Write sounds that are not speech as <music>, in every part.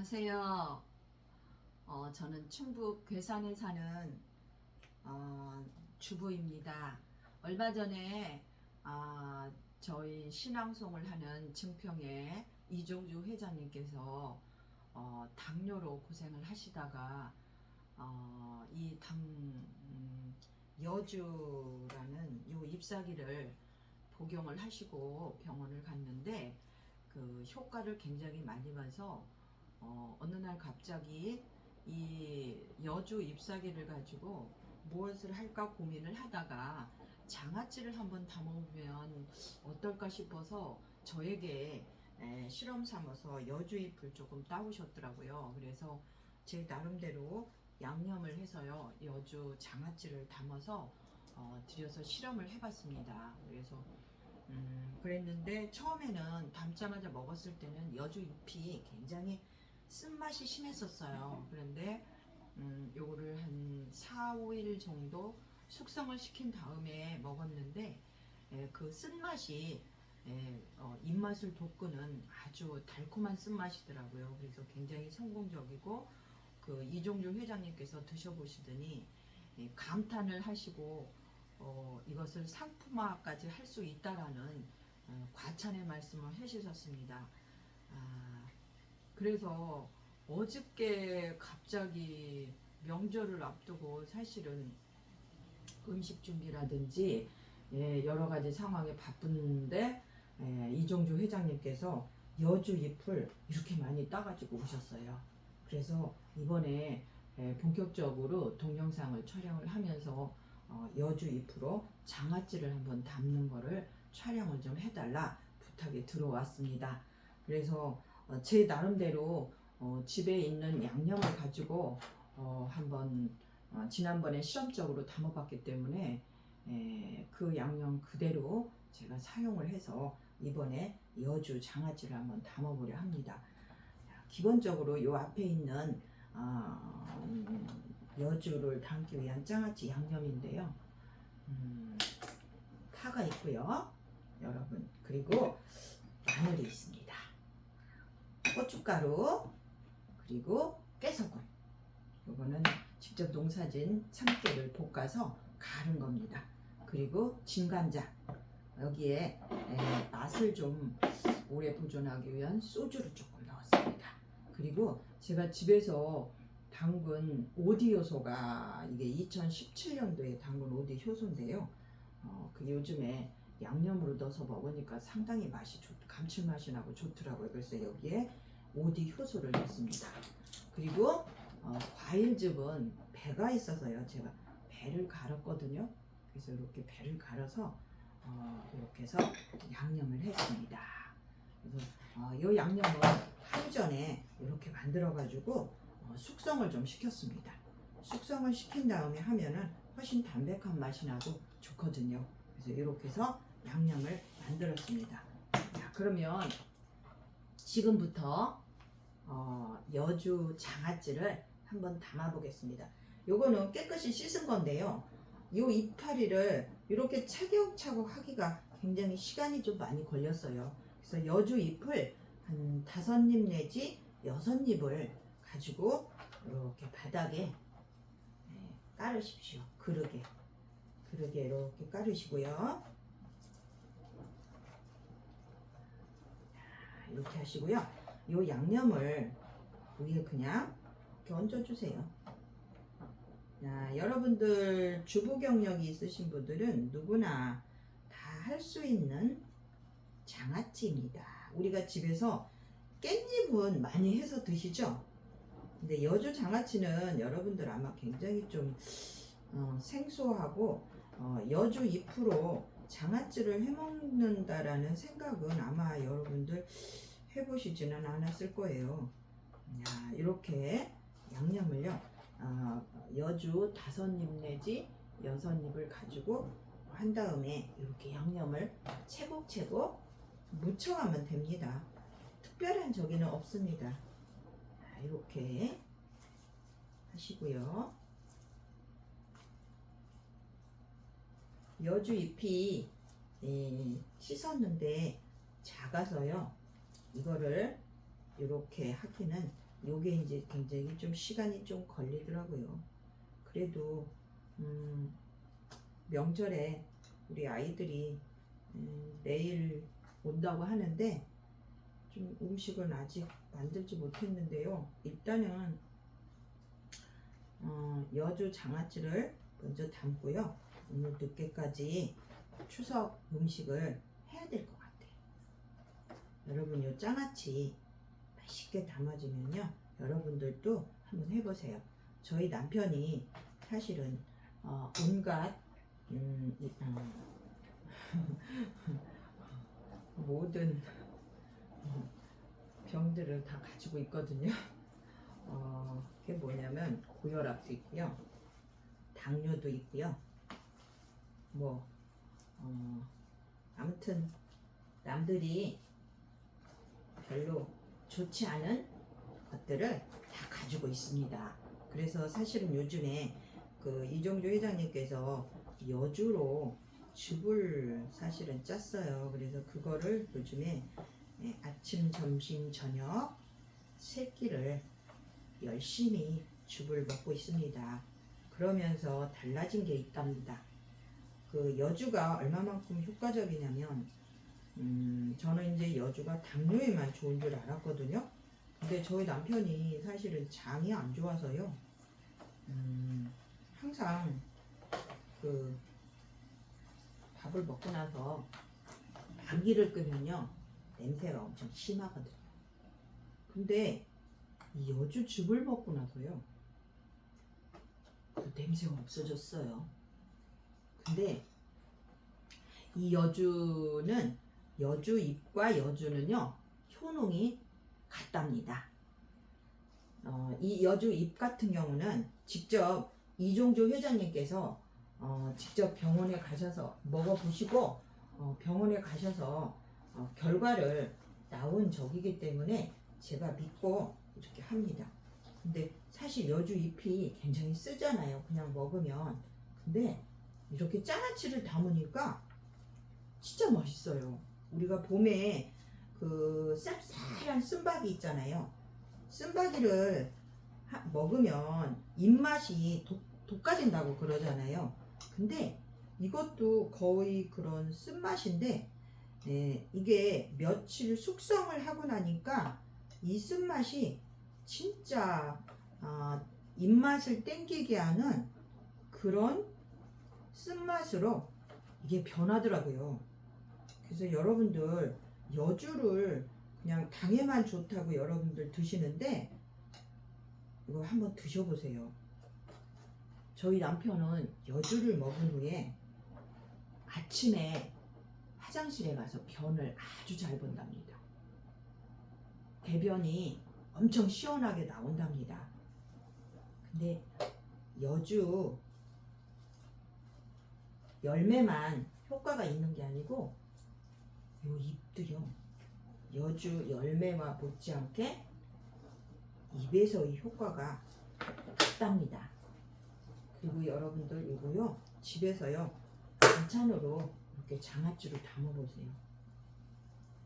안녕하세요. 어, 저는 충북 괴산에 사는 어, 주부입니다. 얼마 전에 아, 저희 신앙송을 하는 증평의 이종주 회장님께서 어, 당뇨로 고생을 하시다가 어, 이 당, 음, 여주라는 요 잎사귀를 복용을 하시고 병원을 갔는데 그 효과를 굉장히 많이 봐서 어, 어느 날 갑자기 이 여주 잎사귀를 가지고 무엇을 할까 고민을 하다가 장아찌를 한번 담아보면 어떨까 싶어서 저에게 에, 실험 삼아서 여주 잎을 조금 따오셨더라고요. 그래서 제 나름대로 양념을 해서요 여주 장아찌를 담아서 어, 들여서 실험을 해봤습니다. 그래서 음, 그랬는데 처음에는 담자마자 먹었을 때는 여주 잎이 굉장히 쓴맛이 심했었어요. 그런데 음, 요거를 한 4, 5일 정도 숙성을 시킨 다음에 먹었는데 에, 그 쓴맛이 에, 어, 입맛을 돋구는 아주 달콤한 쓴맛이더라고요. 그래서 굉장히 성공적이고 그 이종주 회장님께서 드셔보시더니 이 감탄을 하시고 어, 이것을 상품화까지 할 수 있다라는 어, 과찬의 말씀을 해주셨습니다. 아, 그래서 어저께 갑자기 명절을 앞두고 사실은 음식 준비라든지 예, 여러 가지 상황에 바쁜데 예, 이종주 회장님께서 여주 잎을 이렇게 많이 따가지고 오셨어요. 그래서 이번에 예, 본격적으로 동영상을 촬영을 하면서 어, 여주 잎으로 장아찌를 한번 담는 거를 촬영을 좀 해달라 부탁이 들어왔습니다. 그래서 어, 제 나름대로 어, 집에 있는 양념을 가지고 어, 한번 어, 지난번에 실험적으로 담아봤기 때문에 에, 그 양념 그대로 제가 사용을 해서 이번에 여주 장아찌를 한번 담아보려 합니다. 자, 기본적으로 요 앞에 있는 어, 음, 여주를 담기 위한 장아찌 양념인데요. 음, 파가 있고요, 여러분. 그리고 마늘이 있습니다. 고춧가루 그리고 깨소금. 이거는 직접 농사진 참깨를 볶아서 갈은 겁니다. 그리고 진간장. 여기에 에, 맛을 좀 오래 보존하기 위한 소주를 조금 넣었습니다. 그리고 제가 집에서 당근 오디 효소가 이게 2017년도에 당근 오디 효소인데요. 어, 그 요즘에 양념으로 넣어서 먹으니까 상당히 맛이 좋, 감칠맛이 나고 좋더라고요. 그래서 여기에 오디 효소를 넣습니다. 그리고 어, 과일즙은 배가 있어서요. 제가 배를 갈았거든요. 그래서 이렇게 배를 갈아서 어, 이렇게 해서 양념을 했습니다. 그래서 어, 이 양념은 하루 전에 이렇게 만들어 가지고 어, 숙성을 좀 시켰습니다. 숙성을 시킨 다음에 하면은 훨씬 담백한 맛이 나고 좋거든요. 그래서 이렇게 해서 양념을 만들었습니다. 자, 그러면 지금부터 어, 여주 장아찌를 한번 담아 보겠습니다. 요거는 깨끗이 씻은 건데요. 요 이파리를 이렇게 차곡차곡 하기가 굉장히 시간이 좀 많이 걸렸어요. 그래서 여주 잎을 한 다섯 잎 내지 여섯 잎을 가지고 이렇게 바닥에 네, 깔으십시오. 그릇에 그릇에 이렇게 깔으시고요. 자, 이렇게 하시고요. 요 양념을 위에 그냥 이렇게 얹어주세요. 자, 여러분들 주부 경력이 있으신 분들은 누구나 다 할 수 있는 장아찌입니다. 우리가 집에서 깻잎은 많이 해서 드시죠? 근데 여주 장아찌는 여러분들 아마 굉장히 좀 어, 생소하고 어, 여주 잎으로 장아찌를 해먹는다라는 생각은 아마 여러분들 해보시지는 않았을 거예요. 야, 이렇게 양념을요. 어, 여주 다섯 잎 내지 여섯 잎을 가지고 한 다음에 이렇게 양념을 채곡채곡 묻혀가면 됩니다. 특별한 저기는 없습니다. 자, 이렇게 하시고요. 여주 잎이 예, 씻었는데 작아서요. 이거를 이렇게 하기는 요게 이제 굉장히 좀 시간이 좀 걸리더라고요. 그래도 음, 명절에 우리 아이들이 음, 내일 온다고 하는데 좀 음식은 아직 만들지 못했는데요. 일단은 어, 여주 장아찌를 먼저 담고요. 오늘 늦게까지 추석 음식을 해야 될 것 같아요. 여러분 요 장아찌 맛있게 담아주면요. 여러분들도 한번 해보세요. 저희 남편이 사실은 어, 온갖 음, 이, 어, <laughs> 모든 어, 병들을 다 가지고 있거든요. 어, 그게 뭐냐면 고혈압도 있고요, 당뇨도 있고요. 뭐 어, 아무튼 남들이 별로 좋지 않은 것들을 다 가지고 있습니다. 그래서 사실은 요즘에 그 이종주 회장님께서 여주로 즙을 사실은 짰어요. 그래서 그거를 요즘에 예, 아침, 점심, 저녁 세 끼를 열심히 즙을 먹고 있습니다. 그러면서 달라진 게 있답니다. 그 여주가 얼마만큼 효과적이냐면 음, 저는 이제 여주가 당뇨에만 좋은 줄 알았거든요. 근데 저희 남편이 사실은 장이 안 좋아서요. 음, 항상 그 밥을 먹고 나서 방귀를 끄면요 냄새가 엄청 심하거든요. 근데 이 여주 즙을 먹고 나서요 그 냄새가 없어졌어요. 근데 이 여주는 여주 잎과 여주는요 효능이 같답니다. 어, 이 여주 잎 같은 경우는 직접 이종조 회장님께서 어, 직접 병원에 가셔서 먹어보시고 어, 병원에 가셔서 어, 결과를 나온 적이기 때문에 제가 믿고 이렇게 합니다. 근데 사실 여주 잎이 굉장히 쓰잖아요. 그냥 먹으면. 근데 이렇게 장아찌를 담으니까 진짜 맛있어요. 우리가 봄에 그 쌉쌀한 쓴바기 있잖아요. 하- 먹으면 입맛이 독, 독가진다고 그러잖아요. 근데 이것도 거의 그런 쓴맛인데 예, 이게 며칠 숙성을 하고 나니까 이 쓴맛이 진짜 아, 입맛을 땡기게 하는 그런 쓴맛으로 이게 변하더라고요. 그래서 여러분들 여주를 그냥 당에만 좋다고 여러분들 드시는데 이거 한번 드셔보세요. 저희 남편은 여주를 먹은 후에 아침에 화장실에 가서 변을 아주 잘 본답니다. 대변이 엄청 시원하게 나온답니다. 근데 여주 열매만 효과가 있는 게 아니고 요 잎들이요. 여주 열매와 못지않게 입에서 이 효과가 같답니다. 그리고 여러분들 이거요 집에서요 반찬으로 이렇게 장아찌로 담아보세요.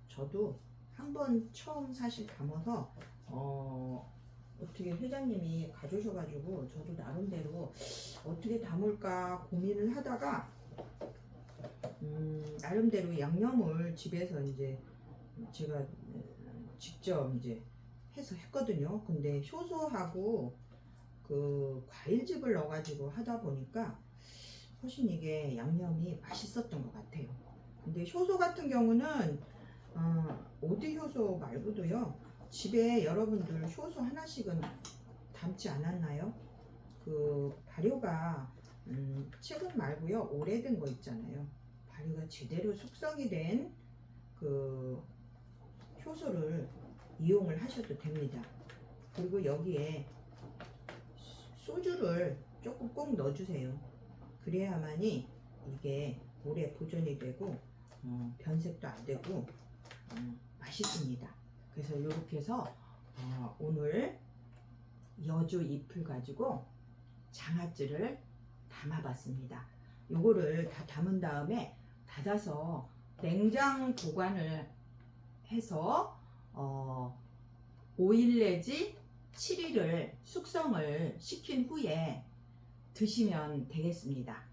저도 한 번 처음 사실 담아서 어 어떻게 회장님이 가져오셔가지고 저도 나름대로 어떻게 담을까 고민을 하다가 음, 나름대로 양념을 집에서 이제 제가 음, 직접 이제 해서 했거든요. 근데 효소하고 그 과일즙을 넣어가지고 하다 보니까 훨씬 이게 양념이 맛있었던 것 같아요. 근데 효소 같은 경우는 어, 오디 효소 말고도요. 집에 여러분들 효소 하나씩은 담지 않았나요? 그 발효가 음, 최근 말고요. 오래된 거 있잖아요. 발효가 제대로 숙성이 된 그 효소를 이용을 하셔도 됩니다. 그리고 여기에 소주를 조금 꼭 넣어주세요. 그래야만이 이게 오래 보존이 되고 어, 변색도 안 되고 어, 맛있습니다. 그래서 이렇게 해서 어, 오늘 여주 잎을 가지고 장아찌를 담아봤습니다. 요거를 다 담은 다음에 닫아서 냉장 보관을 해서 어, 5일 내지 7일을 숙성을 시킨 후에 드시면 되겠습니다.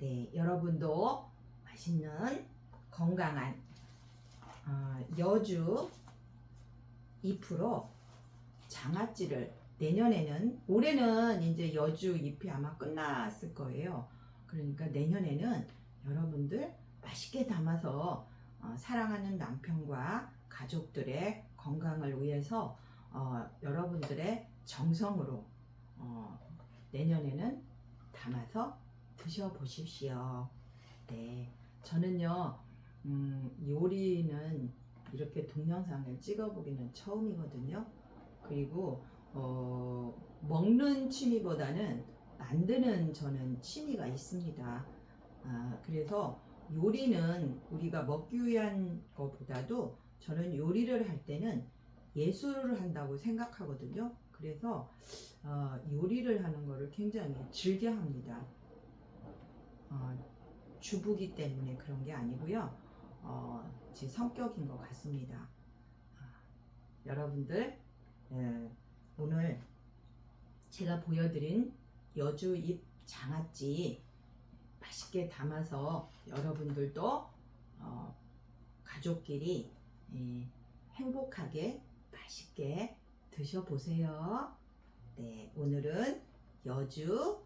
네, 여러분도 맛있는 건강한 어, 여주 잎으로 장아찌를 내년에는 올해는 이제 여주 잎이 아마 끝났을 거예요. 그러니까 내년에는 여러분들 맛있게 담아서 어, 사랑하는 남편과 가족들의 건강을 위해서 어, 여러분들의 정성으로 어, 내년에는 담아서 드셔보십시오. 네, 저는요 음, 요리는 이렇게 동영상을 찍어보기는 처음이거든요. 그리고 어, 먹는 취미보다는 만드는 저는 취미가 있습니다. 아, 그래서 요리는 우리가 먹기 위한 것보다도 저는 요리를 할 때는 예술을 한다고 생각하거든요. 그래서 어, 요리를 하는 거를 굉장히 즐겨 합니다. 어, 주부기 때문에 그런 게 아니고요. 어, 제 성격인 것 같습니다. 아, 여러분들 예, 오늘 제가 보여드린 여주 잎 장아찌 맛있게 담아서 여러분들도 어, 가족끼리 예, 행복하게 맛있게 드셔보세요. 네, 오늘은 여주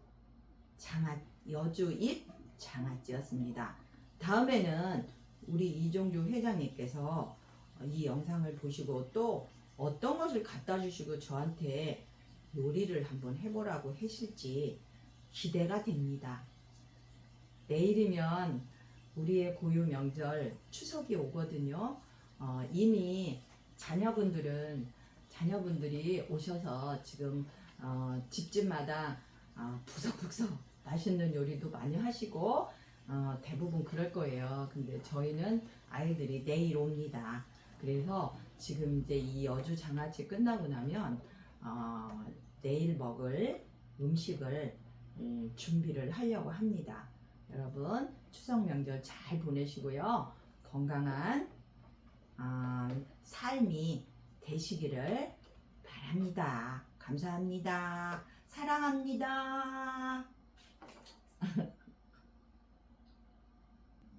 장아 여주 잎 장아찌였습니다. 다음에는 우리 이종주 회장님께서 이 영상을 보시고 또 어떤 것을 갖다 주시고 저한테 요리를 한번 해보라고 하실지 기대가 됩니다. 내일이면 우리의 고유 명절 추석이 오거든요. 어, 이미 자녀분들은 자녀분들이 오셔서 지금 어, 집집마다 어, 부석부석 맛있는 요리도 많이 하시고 어, 대부분 그럴 거예요. 근데 저희는 아이들이 내일 옵니다. 그래서 지금 이제 이 여주 장아찌 끝나고 나면 어, 내일 먹을 음식을 음, 준비를 하려고 합니다. 여러분 추석 명절 잘 보내시고요. 건강한 아, 삶이 되시기를 바랍니다. 감사합니다. 사랑합니다.